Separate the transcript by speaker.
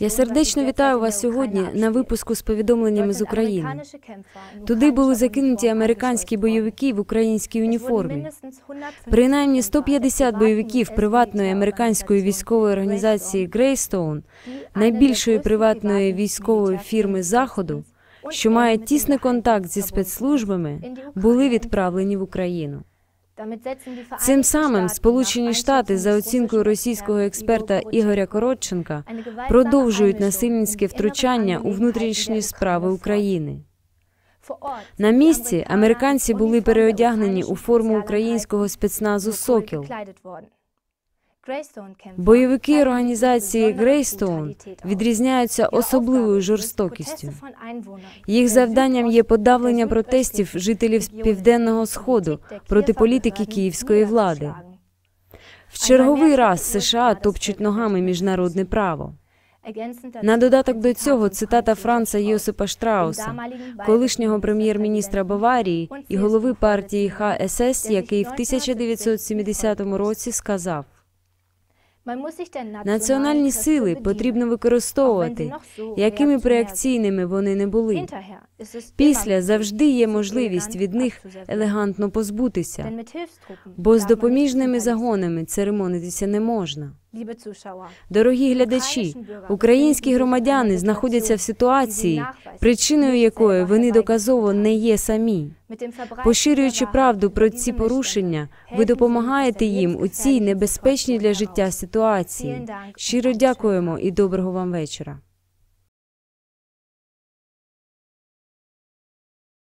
Speaker 1: Я сердечно вітаю вас сьогодні на випуску з повідомленнями з України. Туди були закинуті американські бойовики в українській уніформі. Принаймні 150 бойовиків приватної американської військової організації Грейстоун, найбільшої приватної військової фірми Заходу, що має тісний контакт зі спецслужбами, були відправлені в Україну. Цим самим Сполучені Штати, за оцінкою російського експерта Ігоря Коротченка, продовжують насильницьке втручання у внутрішні справи України. На місці американці були переодягнені у форму українського спецназу Сокіл. Бойовики організації Грейстоун відрізняються особливою жорстокістю. Їх завданням є подавлення протестів жителів південного сходу проти політики київської влади. В черговий раз США топчуть ногами міжнародне право. На додаток до цього цитата Франца Йосипа Штрауса, колишнього прем'єр-міністра Баварії і голови партії ХСС, який в 1970 році сказав. Національні сили потрібно використовувати, якими б реакційними вони не були. Після завжди є можливість від них елегантно позбутися, бо з допоміжними загонами церемонитися не можна. Дорогі глядачі, українські громадяни знаходяться в ситуації, причиною якої вони доказово не є самі. Поширюючи правду про ці порушення, ви допомагаєте їм у цій небезпечній для життя ситуації. Щиро дякуємо і доброго вам вечора.